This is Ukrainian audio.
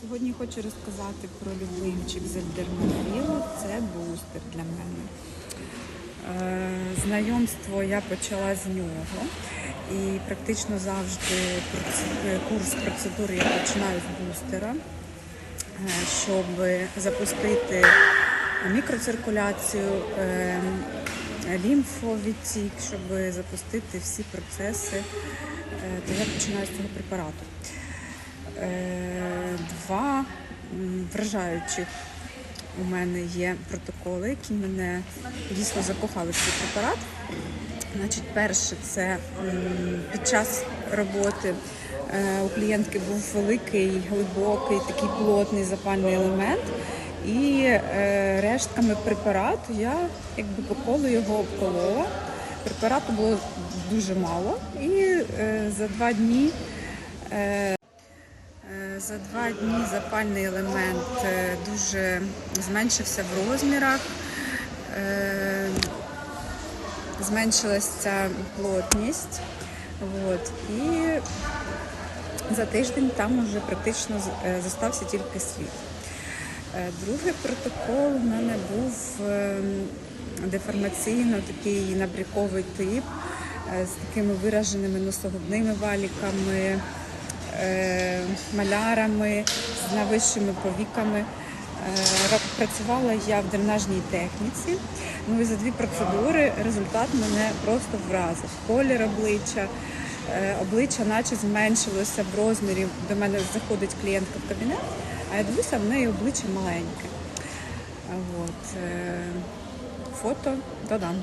Сьогодні хочу розказати про любимчик з альтернативу. Це бустер для мене. Е, Знайомство я почала з нього. І практично завжди курс процедур я починаю з бустера, е, щоб запустити мікроциркуляцію, е, лімфовідтік, щоб запустити всі процеси, то я починаю з цього препарату. Два м, вражаючих у мене є протоколи, які мене дійсно закохали в цей препарат. Значить, перше, це під час роботи е, у клієнтки був великий, глибокий, такий плотний запальний елемент. І е, рештками препарату я якби по колу його обколола. Препарату було дуже мало. І е, за два дні За два дні запальний елемент е, дуже зменшився в розмірах, е, зменшилася плотність. От. І за тиждень там вже практично з- е, зостався тільки слід. Другий протокол у мене був е, деформаційно такий набряковий тип з такими вираженими носогубними валіками, малярами, з нависшими повіками. Е, Працювала я в дренажній техніці. Ну і за дві процедури результат мене просто вразив. Колір обличчя, е, обличчя наче зменшилося в розмірі. До мене заходить клієнтка в кабінет, а я дивлюся, в неї обличчя маленьке. От, е, фото додам.